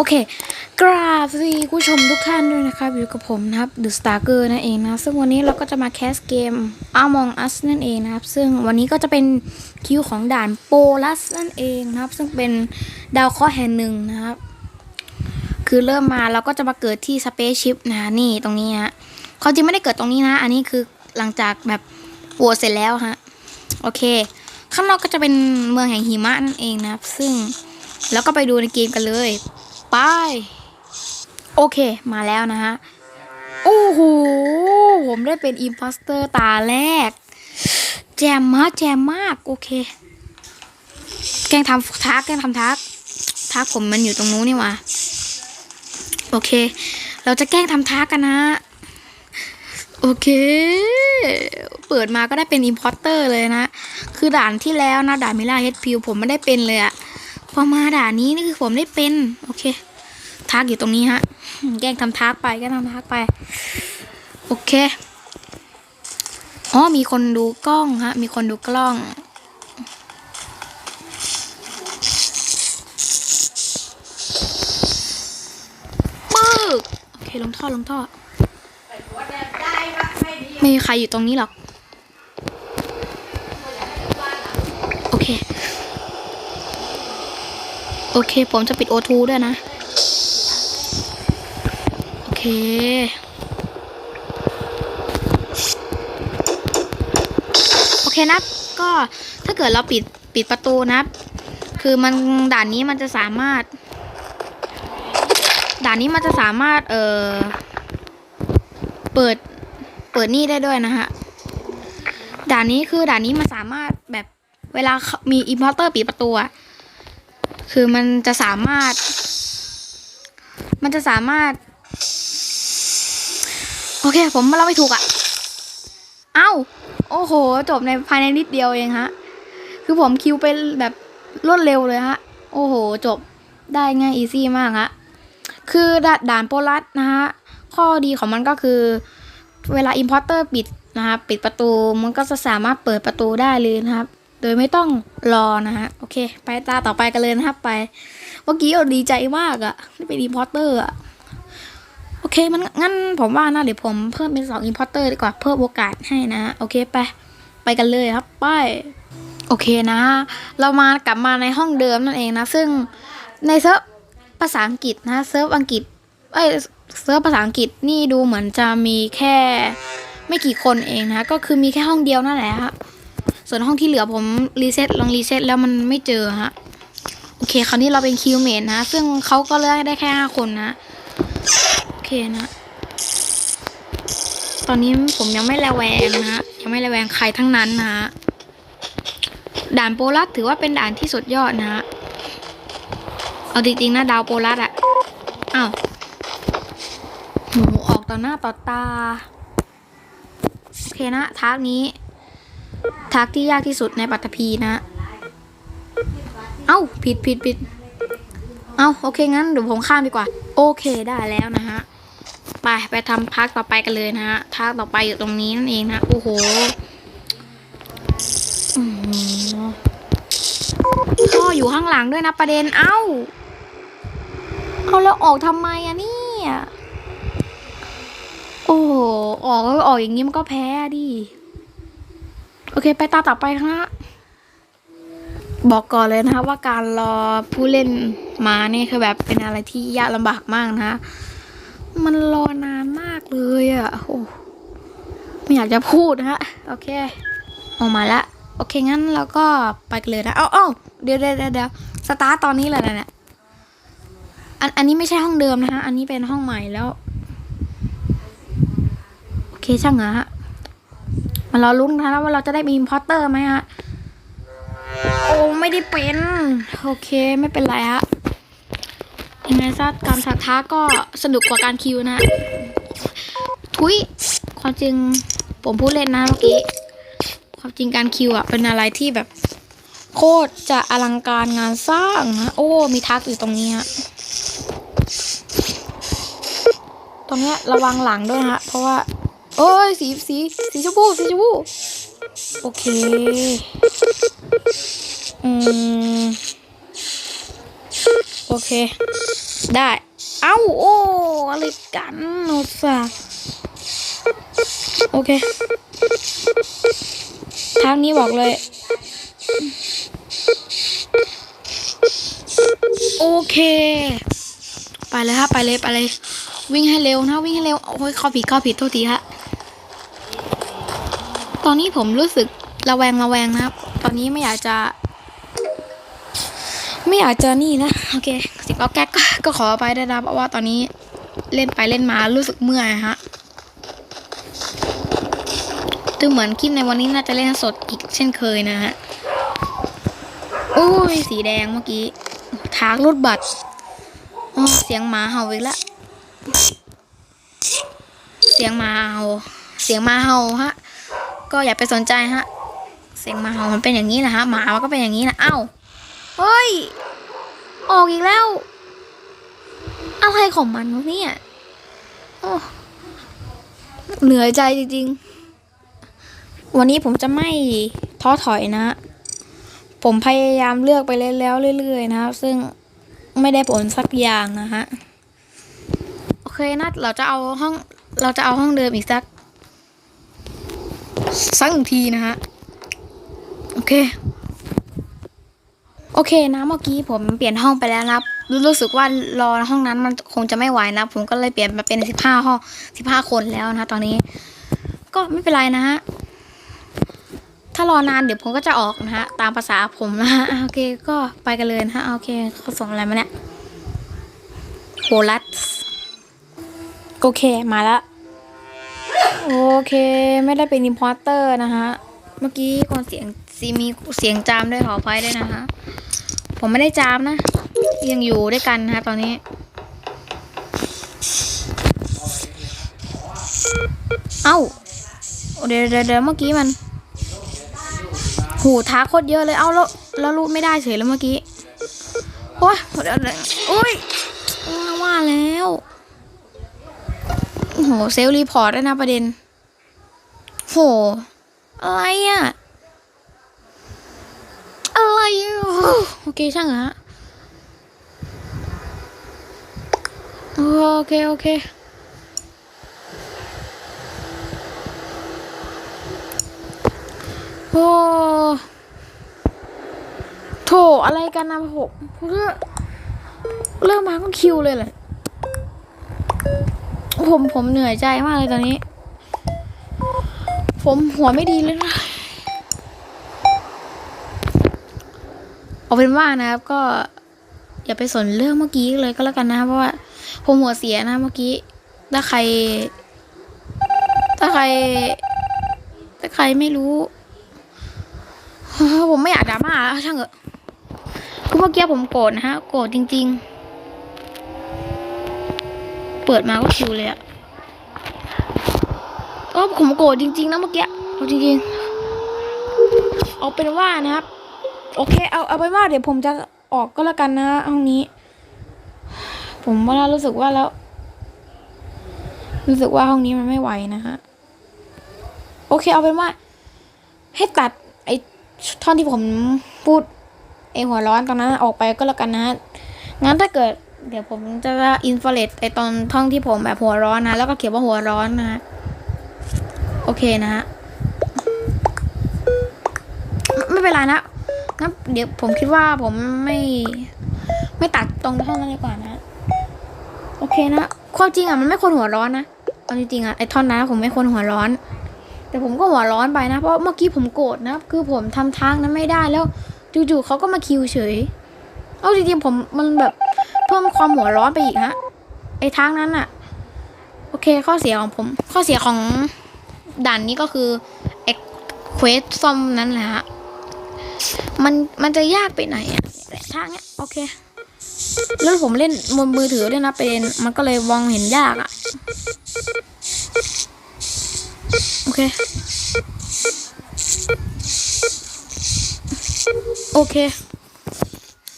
โอเค กราบสวัสดีผู้ชมทุกท่านด้วยนะครับอยู่กับผมนะครับ The Stalker นั่นเองนะ ซึ่งวันนี้เราก็จะมาแคสเกม Among Us นั่นเองนะครับ ซึ่งวันนี้ก็จะเป็นคิวของด่านโปลัสนั่นเองนะครับ ซึ่งเป็นดาวเคราะห์แห่งหนึ่งนะครับ คือเริ่มมาเราก็จะมาเกิดที่ Spaceship นะนี่ตรงนี้ฮะเขาจริงไม่ได้เกิดตรงนี้นะ อันนี้คือหลังจากแบบโหวตเสร็จแล้วฮะโอเค ข้างนอกก็จะเป็นเมืองแห่งหิมะนั่นเองนะครับ ซึ่งแล้วก็ไปดูในเกมกันเลย ไป โอเคมาแล้วนะฮะ โอ้โห ผมได้เป็นอิมพอสเตอร์ตาแรก แจมมากแจมมาก โอเค แกล้งทำทักแกล้งทำทัก ทักผมมันอยู่ตรงนู้นนี่ว่าโอเค เราจะแกล้งทำทักกันนะ โอเค เปิดมาก็ได้เป็นอิมพอร์เตอร์เลยนะ คือด่านที่แล้วนะ ด่านมิล่าเฮดพิวผมไม่ได้เป็นเลยอะ พอมาด่านนี้นี่คือผมได้เป็น โอเคทักอยู่ตรงนี้ฮะ แกล้งทำทักไปแกล้งทำทักไป โอเคอ๋อมีคนดูกล้องฮะ มีคนดูกล้อง ปึ๊ก โอเค ลงท่อ ลงท่อ ไม่มีใครอยู่ตรงนี้หรอก โอเค โอเค ผมจะปิดโอทูด้วยนะ โอเค โอเคนะก็ถ้าเกิดเราปิดปิดประตูนะคือมันด่านนี้มันจะสามารถ ด่านนี้มันจะสามารถ เอ่อ เปิด เปิดนี่ได้ด้วยนะฮะ ด่านนี้คือด่านนี้มันสามารถแบบเวลามีอิมพอร์เตอร์ปิดประตูอะ คือมันจะสามารถ มันจะสามารถ โอเค ผมเราไม่ถูกอะเอ้า โอ้โห จบในภายในนิดเดียวเองฮะ คือผมคิวไปแบบรวดเร็วเลยฮะ โอ้โห จบได้ง่ายอีซี่มากฮะ คือดด่านโปลัสนะฮะ ข้อดีของมันก็คือ เวลา importer ปิดนะครับ ปิดประตูมันก็จะสามารถเปิดประตูได้เลยนะครับ โดยไม่ต้องรอนะฮะ โอเค ไปตาต่อไปกันเลยนะครับไป เมื่อกี้เราดีใจมากอะที่เป็น importer อะโอเค มันงั้นผมว่านะเดี๋ยวผมเพิ่มเป็นสอง importer ดีกว่าเพิ่มโอกาสให้นะ โอเคไป ไปกันเลยครับ ไป โอเคนะ เรามากลับมาในห้องเดิมนั่นเองนะ ซึ่งในเซิร์ฟภาษาอังกฤษนะเซิร์ฟอังกฤษ เอ้ยเซิร์ฟภาษาอังกฤษนี่ดูเหมือนจะมีแค่ไม่กี่คนเองนะ ก็คือมีแค่ห้องเดียวนั่นแหละฮะ ส่วนห้องที่เหลือผมรีเซ็ตลองรีเซ็ตแล้วมันไม่เจอฮะ โอเค คราวนี้เราเป็นคิวเมนนะ ซึ่งเขาก็เลือกได้แค่ห้าคนนะ โอเคนะ ตอนนี้ผมยังไม่ระแวงนะฮะยังไม่ระแวงใครทั้งนั้นนะฮะด่านโปลัสถือว่าเป็นด่านที่สุดยอดนะฮะ เอาจริงๆนะดาวโปลัสอะอ้าวหมูออกต่อหน้าต่อตา โอเคนะทักนี้ ทักที่ยากที่สุดในปัตตภีนะ เอ้าผิดผิดผิดเอ้าโอเคงั้นเดี๋ยวผมข้ามดีกว่า โอเคได้แล้วนะฮะ ไปไปทำพักต่อไปกันเลยนะฮะทักต่อไปอยู่ตรงนี้นั่นเองนะโอ้โหพ่ออยู่ข้างหลังด้วยนะประเด็นเอ้าเอาแล้วออกทำไมอะนี่โอ้โหออกออกอย่างนี้มันก็แพ้ดิ โอเค ไปตาต่อไปฮะบอกก่อนเลยนะคะว่าการรอผู้เล่นมาเนี่ยคือแบบเป็นอะไรที่ยากลำบากมากนะคะมันรอนานมากเลยอะ่ะโอ้ไม่อยากจะพูดนะฮะโอเคออกมาละโอเคงั้นเราก็ไปกันเลยนะเอ้าเอ้าเดี๋ยวเดี๋ยวเดี๋ยวสตาร์ตตอนนี้เลยนะเนี่ยอันอันนี้ไม่ใช่ห้องเดิมนะฮะอันนี้เป็นห้องใหม่แล้ว โอเคช่างเหรอฮะ มารอลุ้นนะว่าเราจะได้มีอิมพอร์เตอร์ไหมฮะ โอ้ ไม่ได้เป็น โอเคไม่เป็นไรฮะยังไงซะการสัท้าก็สนุกกว่าการคิวนะ ทุยความจริงผมพูดเล่นนะเมื่อกี้ ความจริงการคิวอะเป็นอะไรที่แบบ โคตรจะอลังการงานสร้างนะโอ้ มีทักอยู่ตรงนี้ฮะตรงเนี้ยระวังหลังด้วยฮะ เพราะว่า โอ้ย สีสีสีชมพูสีชมพูโอเค อืม โอเค ได้ เอ้า โอ้ อะไรกันโนซาโอเค ทางนี้บอกเลย โอเค ไปเลยครับไปเลย ไปเลย วิ่งให้เร็วนะ วิ่งให้เร็ว โอ้ยข้าผิดข้าผิดโทษทีฮะ อนนี้ผมรู้สึกระแวงระแวงนะครับ ตอนนี้ไม่อยากจะ ไม่อยากจะนี่นะ โอเคสิบเอาแก๊กก็ขอไปได้นะเพราะว่าตอนนี้เล่นไปเล่นมารู้สึกเมื่อยฮะดูเหมือนคลิปในวันนี้น่าจะเล่นสดอีกเช่นเคยนะฮะโอ้ยสีแดงเมื่อกี้ทากรถบัตรเสียงหมาเห่าอีกแล้วเสียงหมาเห่าเสียงหมาเห่าฮะ ก็อย่าไปสนใจฮะ เสียงหมาเห่ามันเป็นอย่างนี้แหละฮะหมามันก็เป็นอย่างนี้นะเอ้าเฮ้ย ออกอีกแล้ว อะไรของมันวะเนี่ยโอ้เหนื่อยใจจริงๆ วันนี้ผมจะไม่ท้อถอยนะ ผมพยายามเลือกไปแล้วๆเรื่อยๆนะครับ ซึ่งไม่ได้ผลสักอย่างนะฮะ โอเคนะเราจะเอาห้อง เราจะเอาห้องเดิมอีกสัก สักหนึ่งทีนะฮะ โอเค โอเคนะเมื่อกี้ผมเปลี่ยนห้องไปแล้วนะครับ รู้สึกว่ารอห้องนั้นมันคงจะไม่ไหวนะ ผมก็เลยเปลี่ยนมาเป็นสิบห้าห้องสิบห้าคนแล้วนะตอนนี้ ก็ไม่เป็นไรนะฮะถ้ารอนานเดี๋ยวผมก็จะออกนะฮะ ตามภาษาผมนะฮะ โอเคก็ไปกันเลยนะฮะ โอเคเขาส่งอะไรมาเนี่ยโหลัดโอเคมาแล้ว โอเคไม่ได้เป็นอิมพอร์เตอร์นะฮะ เมื่อกี้คนเสียงซีมีเสียงจามด้วยขออภัยด้วยนะฮะผมไม่ได้จามนะ ยังอยู่ด้วยกันนะฮะตอนนี้ เอ้าเดี๋ยวเดี๋ยวเดี๋ยวเมื่อกี้มัน หูท้าโคตรเยอะเลย เอ้าแล้วแล้วรูดไม่ได้เฉยแล้วเมื่อกี้ โอ้ยเดี๋ยวเดี๋ยวโอ้ยว่าแล้ว โอ้โหเซลรีพอร์ตด้วยนะประเด็น โห อะไรอะอะไรอะโอเคช่างอฮะโอเค โอเคโอ้โถอะไรกันนะผมเพื่อเริ่มมาก็คิวเลยแหละ ผมผมเหนื่อยใจมากเลยตอนนี้ ผมหัวไม่ดีเลยนะเอาเป็นว่านะครับก็ อย่าไปสนเรื่องเมื่อกี้เลยก็แล้วกันนะเพราะว่า ผมหัวเสียนะเมื่อกี้ ถ้าใคร ถ้าใคร ถ้าใครไม่รู้ ผมไม่อยากดราม่าแล้วช่างเถอะคือเมื่อกี้ผมโกรธนะฮะ โกรธจริง ๆ เปิดมาก็คิวเลยอะเออผมโกรธจริงๆนะเมื่อกี้เอาจริงๆเอาเป็นว่านะครับ โอเค เอาเอาไปนว่าเดี๋ยวผมจะออกก็แล้วกันนะห้องนี้ ผมว่ารู้สึกว่าแล้ว รู้สึกว่าห้องนี้มันไม่ไหวนะฮะโอเค เอาเป็นว่า ให้ตัด ไอ้ท่อนที่ผมพูดไอ้หัวร้อนตอนนั้นออกไปก็แล้วกันนะงั้นถ้าเกิด เดี๋ยวผมจะอินฟลเลตไอตอนท่องที่ผมแบบหัวร้อนนะ แล้วก็เขียนว่าหัวร้อนนะฮะโอเคนะฮะไม่เป็นไรนะงั้นเดี๋ยวผมคิดว่าผมไม่ ไม่ตัดตรงท่อนนั้นดีกว่านะโอเคนะความจริงอะมันไม่ควรหัวร้อนนะเอาจริงๆอะไอท่อนนั้นผมไม่ควรหัวร้อน แต่ผมก็หัวร้อนไปนะเพราะเมื่อกี้ผมโกรธนะคือผมทำทางนั้นไม่ได้แล้วจู่ๆเขาก็มาคิวเฉย เอาจริงๆผมมันแบบ เพิ่มความหัวร้อนไปอีกฮะไอ้ทางนั้นอะโอเคข้อเสียของผม ข้อเสียของด่านนี้ก็คือไอ้เควสซอมนั้นแหละฮะมันมันจะยากไปไหนอะแต่ทางเนี้ยโอเคแล้วผมเล่นบนมือถือด้วยนะเป็นมันก็เลยมองเห็นยากอะโอเค โอเค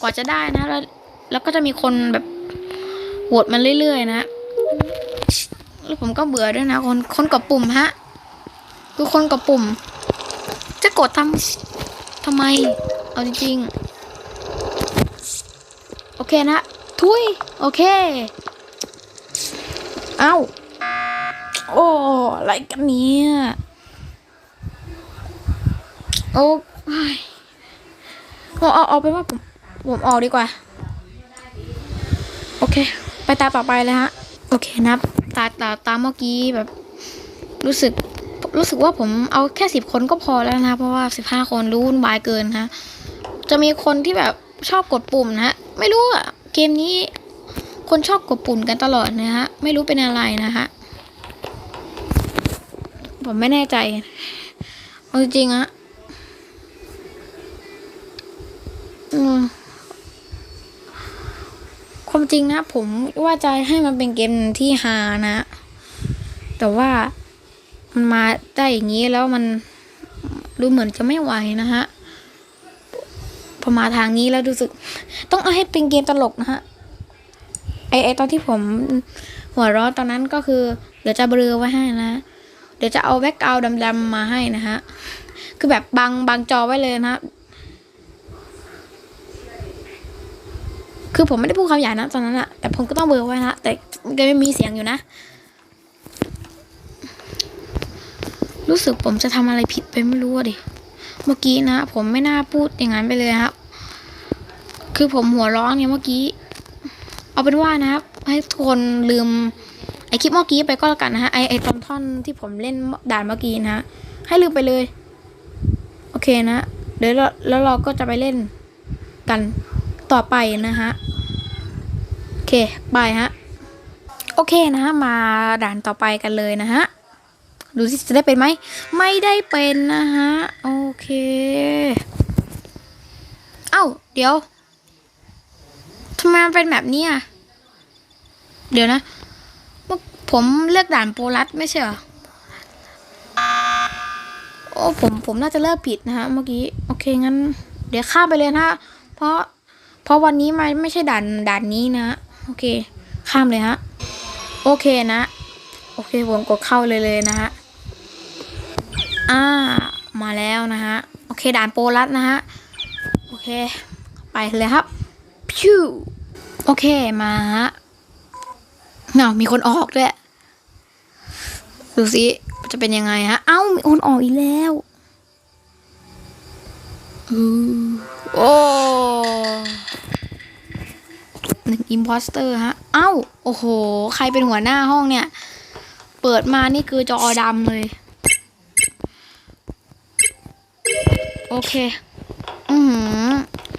กว่าจะได้นะแล้ว แล้วก็จะมีคนแบบโหวตมันเรื่อยๆ นะแล้วผมก็เบื่อด้วยนะ คนคนกดปุ่มฮะคือคนกดปุ่ม จะกดทำทำไม เอาจริงๆ โอเคนะ ทุย โอเค เอ้า โอ้อะไรกันเนี่ยโอ้ยเอาเอาเอาไปว่าผม ผมออกดีกว่า เค ไปตาต่อไปเลยฮะ โอเคนะครับตาตาตาเมื่อกี้แบบ รู้สึกรู้สึกว่าผมเอาแค่สิบคนก็พอแล้วนะ เพราะว่าสิบห้าคนรู้วุ่นวายเกินนะจะมีคนที่แบบชอบกดปุ่มนะฮะ ไม่รู้อะเกมนี้ คนชอบกดปุ่มกันตลอดนะฮะ ไม่รู้เป็นอะไรนะฮะ ผมไม่แน่ใจเอาจริงๆอะอืม ความจริงนะผมว่าจะให้มันเป็นเกมที่ฮานะ แต่ว่ามันมาได้อย่างนี้แล้วมันดูเหมือนจะไม่ไหวนะฮะพอมาทางนี้แล้วรู้สึก ต้องเอาให้เป็นเกมตลกนะฮะไอไอตอนที่ผมหัวเร้อนตอนนั้นก็คือ เดี๋ยวจะเบลอไว้ให้นะ เดี๋ยวจะเอาแบ็กกราวดำๆมาให้นะฮะ คือแบบบังบังจอไว้เลยนะฮะ คือผมไม่ได้พูดคำหยาบนะตอนนั้นอะแต่ผมก็ต้องเบลอไว้นะแต่ก็ไม่มีเสียงอยู่นะ รู้สึกผมจะทำอะไรผิดไปไม่รู้ดิเมื่อกี้นะ ผมไม่น่าพูดอย่างนั้นไปเลยครับ คือผมหัวร้อนเนี่ยเมื่อกี้ เอาเป็นว่านะครับ ให้ทุกคนลืม ไอคลิปเมื่อกี้ไปก็แล้วกันนะฮะไอไอตอนท่อนที่ผมเล่นด่านเมื่อกี้นะฮะให้ลืมไปเลย โอเคนะ เดี๋ยวแล้วเราก็จะไปเล่นกัน ต่อไปนะฮะโอเคบายฮะโอเคนะฮะมาด่านต่อไปกันเลยนะฮะดูสิจะได้เป็นไหมไม่ได้เป็นนะฮะโอเคเอ้าเดี๋ยวทำไมมันเป็นแบบนี้อะเดี๋ยวนะเมื่อผมเลือกด่านโปรลัสไม่ใช่เหรอโอ้ผมผมน่าจะเลือกผิดนะฮะเมื่อกี้โอเคงั้น เดี๋ยวข้ามไปเลยนะฮะเพราะ เพราะวันนี้มันไม่ใช่ด่านด่านนี้นะ โอเค ข้ามเลยฮะ โอเคนะ โอเคผมกดเข้าเลยเลยนะฮะ อ่า มาแล้วนะฮะ โอเคด่านโปรลัสนะฮะ โอเค ไปเลยครับ พิวโอเค มาฮะเนามีคนออกด้วย ดูสิจะเป็นยังไงฮะ เอ้า มีคนออกอีกแล้วอือโอ้ หนึ่งอิมพอสเตอร์ฮะ เอ้า โอ้โห ใครเป็นหัวหน้าห้องเนี่ย เปิดมานี่คือจอดำเลย โอเค อือหือ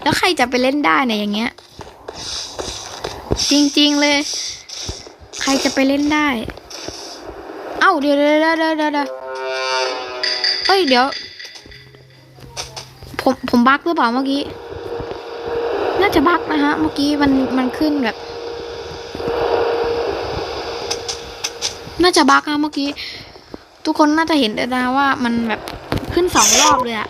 แล้วใครจะไปเล่นได้เนี่ยอย่างเงี้ย จริง ๆ เลย ใครจะไปเล่นได้ เอ้า เดี๋ยวเดี๋ยวเดี๋ยวเดี๋ยวเอ้ย เดี๋ยว ผม ผมบั๊กหรือเปล่าเมื่อกี้าจะบักนะฮะ เมื่อกี้มันมันขึ้นแบบ น่าจะบักนะเมื่อกี้ ทุกคนน่าจะเห็นได้นะว่ามันแบบขึ้นสองรอบเลยอะ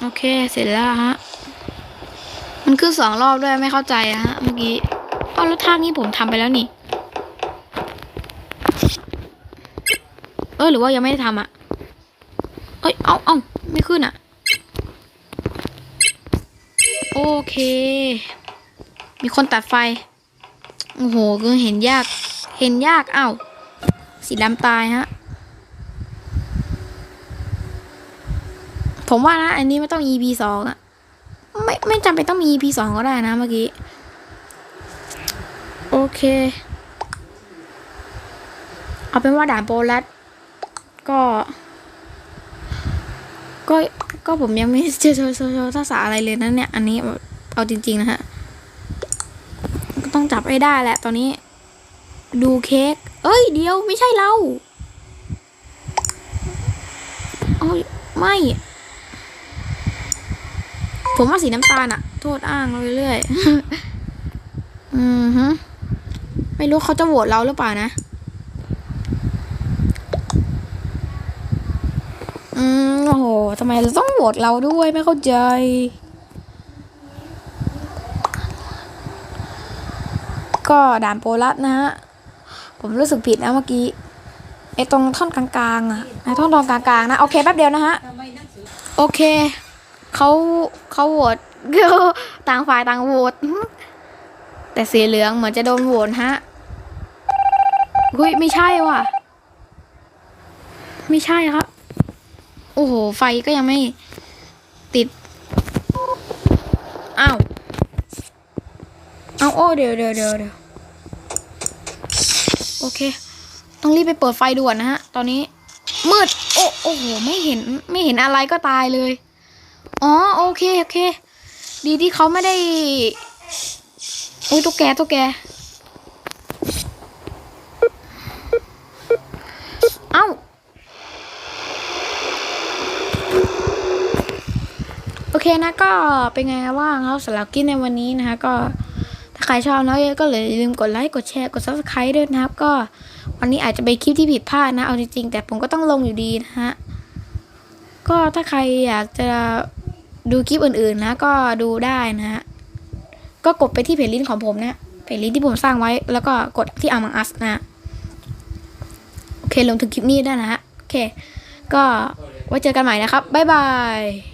โอเค เสร็จแล้วฮะ มันขึ้นสองรอบด้วยไม่เข้าใจอะฮะ เมื่อกี้เอาแล้วท่านี้ผมทำไปแล้วนี่ เออหรือว่ายังไม่ได้ทำอะ อ้ย เอาเอาไม่ขึ้นอะโอเค มีคนตัดไฟ โอ้โหคือเห็นยาก เห็นยาก เอ้า สีดำตายฮะ ผมว่านะ อันนี้ไม่ต้อง EP สองอะไม่ไม่จำเป็นต้องมี EP สองก็ได้นะเมื่อกี้ โอเค เอาเป็นว่าด่านโปรลัดก็ ก็ก็ผมยังไม่เจอโชว์โชว์ทักษะอะไรเลยนะเนี่ย อันนี้เอาจริง ๆ นะฮะก็ต้องจับให้ได้แหละตอนนี้ ดูเค้กเอ้ย เดียวไม่ใช่เราโอ้ยไม่ ผมว่าสีน้ำตาลอะโทษอ้างเรื่อยๆ อืมฮึไม่รู้เขาจะโหวตเราหรือเปล่านะ อืมโอ้โหทำไมต้องโหวตเราด้วยไม่เข้าใจก็ด่านโปรลัสนะฮะ ผมรู้สึกผิดนะเมื่อกี้ไอตรงท่อนกลางๆอะไอท่อนตรงกลางๆนะ โอเคแป๊บเดียวนะฮะโอโอเค เขาเขาโหวตต่างฝ่ายต่างโหวตแต่สีเหลืองเหมือนจะโดนโหวตฮะเฮ้ยไม่ใช่ว่ะ ไม่ใช่ครับ โอ้โห ไฟก็ยังไม่ติด อ้าว เอาโอ้เดี๋ยวเดี๋ยวเดี๋ยวเดี๋ยวโอเค ต้องรีบไปเปิดไฟด่วนนะฮะ ตอนนี้ มืด โอ้โอ้โห ไม่เห็น ไม่เห็นอะไรก็ตายเลย อ๋อ โอเค โอเค ดีที่เขาไม่ได้ อุ้ยตุ๊กแกตุ๊กแก เอ้า โอ เคนะก็เป็นไงว่างครับสำหรับกินในวันนี้นะคะก็ถ้าใครชอบนะก็เลยอย่าลืมกดไลค์กดแชร์กด subscribe ด้วยนะครับ ก็วันนี้อาจจะเป็นคลิปที่ผิดพลาดนะเอาจริงๆแต่ผมก็ต้องลงอยู่ดีนะฮะก็ถ้าใครอยากจะดูคลิปอื่นๆนะ ก็ดูได้นะฮะก็กดไปที่เพจลิงก์ของผมนะเพจลิงก์ที่ผมสร้างไว้ แล้วก็กดที่อามังอัสนะโอเคลงถึงคลิปนี้ได้นะฮะโอเค ก็ไว้เจอกันใหม่นะครับบ๊ายบาย